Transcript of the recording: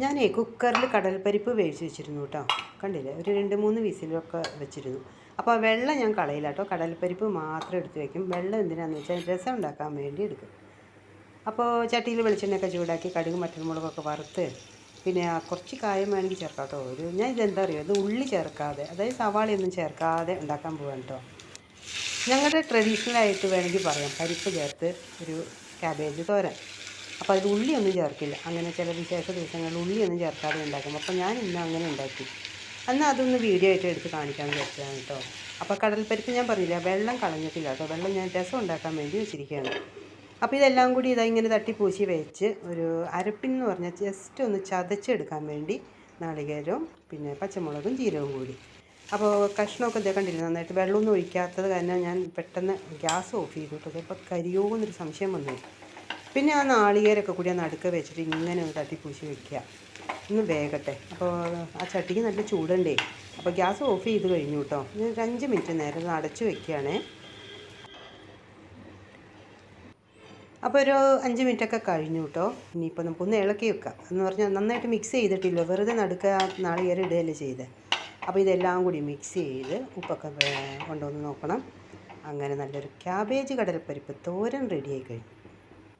ഞാനേ കുക്കറിൽ കടൽപ്പരിപ്പ് വേവിച്ച് വെച്ചിരുന്നു കേട്ടോ. കണ്ടില്ലേ? ഒരു രണ്ട് മൂന്ന് വിസിലൊക്കെ വെച്ചിരുന്നു. അപ്പോൾ വെള്ളം ഞാൻ കളയില്ല കേട്ടോ. കടൽപ്പരിപ്പ് മാത്രം എടുത്ത് വയ്ക്കും വെള്ളം എന്തിനാണെന്ന് വെച്ചാൽ രസം ഉണ്ടാക്കാൻ വേണ്ടി എടുക്കും. അപ്പോൾ ചട്ടിയിൽ വെളിച്ചെണ്ണയൊക്കെ ചൂടാക്കി കടുക് മറ്റൻമുളകൊക്കെ വറുത്ത് പിന്നെ കുറച്ച് കായം വേണമെങ്കിൽ ചേർക്കാം കേട്ടോ. ഒരു ഞാൻ ഇതെന്താ അറിയുമോ ഇത് ഉള്ളി ചേർക്കാതെ അതായത് സവാളയൊന്നും ചേർക്കാതെ ഉണ്ടാക്കാൻ പോവാണ് കേട്ടോ. ഞങ്ങളുടെ ട്രഡീഷണൽ ആയിട്ട് വേണമെങ്കിൽ പറയാം. പരിപ്പ് ചേർത്ത് ഒരു ക്യാബേജ് തോരൻ. അപ്പോൾ അതിൽ ഉള്ളിയൊന്നും ചേർക്കില്ല. അങ്ങനെ ചില വിശേഷ ദിവസങ്ങളിൽ ഉള്ളിയൊന്നും ചേർക്കാതെ ഉണ്ടാക്കും അപ്പോൾ ഞാൻ ഇന്ന് അങ്ങനെ ഉണ്ടാക്കി. എന്നാൽ അതൊന്ന് വീഡിയോ ആയിട്ട് എടുത്ത് കാണിക്കാൻ വിചാരിച്ചതാണ് കേട്ടോ അപ്പോൾ കടൽപ്പരിപ്പ് ഞാൻ പറഞ്ഞില്ല വെള്ളം കളഞ്ഞിട്ടില്ല കേട്ടോ വെള്ളം ഞാൻ രസം ഉണ്ടാക്കാൻ വേണ്ടി വെച്ചിരിക്കുകയാണ്. അപ്പോൾ ഇതെല്ലാം കൂടി ഇതാ ഇങ്ങനെ തട്ടിപ്പൂശി വെച്ച് ഒരു അരപ്പിന്ന് പറഞ്ഞാൽ ജസ്റ്റ് ഒന്ന് ചതച്ചെടുക്കാൻ വേണ്ടി നാളികേരവും പിന്നെ പച്ചമുളകും ജീരകവും കൂടി. അപ്പോൾ കഷ്ണമൊക്കെ ഇതേ കണ്ടില്ല നന്നായിട്ട് വെള്ളമൊന്നും ഒഴിക്കാത്തത് കാരണം ഞാൻ പെട്ടെന്ന് ഗ്യാസ് ഓഫ് ചെയ്തു കേട്ടോ കരിയോ എന്നൊരു സംശയം വന്നു. പിന്നെ ആ നാളികേരൊക്കെ കൂടി ആ നടുക്ക് വെച്ചിട്ട് ഇങ്ങനെ ഒന്ന് തട്ടിപ്പൂശി വെക്കുക. ഒന്ന് വേകട്ടെ അപ്പോൾ ആ ചട്ടിക്ക് നല്ല ചൂടുണ്ടേ. അപ്പോൾ ഗ്യാസ് ഓഫ് ചെയ്ത് കഴിഞ്ഞു കേട്ടോ. ഇനി ഒരു അഞ്ച് മിനിറ്റ് നേരം അടച്ച് വെക്കുകയാണേ. അപ്പോൾ ഒരു അഞ്ച് മിനിറ്റൊക്കെ കഴിഞ്ഞു കേട്ടോ. ഇനിയിപ്പോൾ നമുക്കൊന്ന് ഇളക്കി വെക്കാം. എന്ന് പറഞ്ഞാൽ നന്നായിട്ട് മിക്സ് ചെയ്തിട്ടില്ല. വെറുതെ നടുക്ക നാളികേരം ഇടുകയല്ലേ ചെയ്തത് അപ്പോൾ ഇതെല്ലാം കൂടി മിക്സ് ചെയ്ത് ഉപ്പൊക്കെ കൊണ്ടുവന്ന് നോക്കണം. അങ്ങനെ നല്ലൊരു ക്യാബേജ് കടലപ്പരിപ്പ് തോരൻ റെഡിയായി കഴിഞ്ഞു.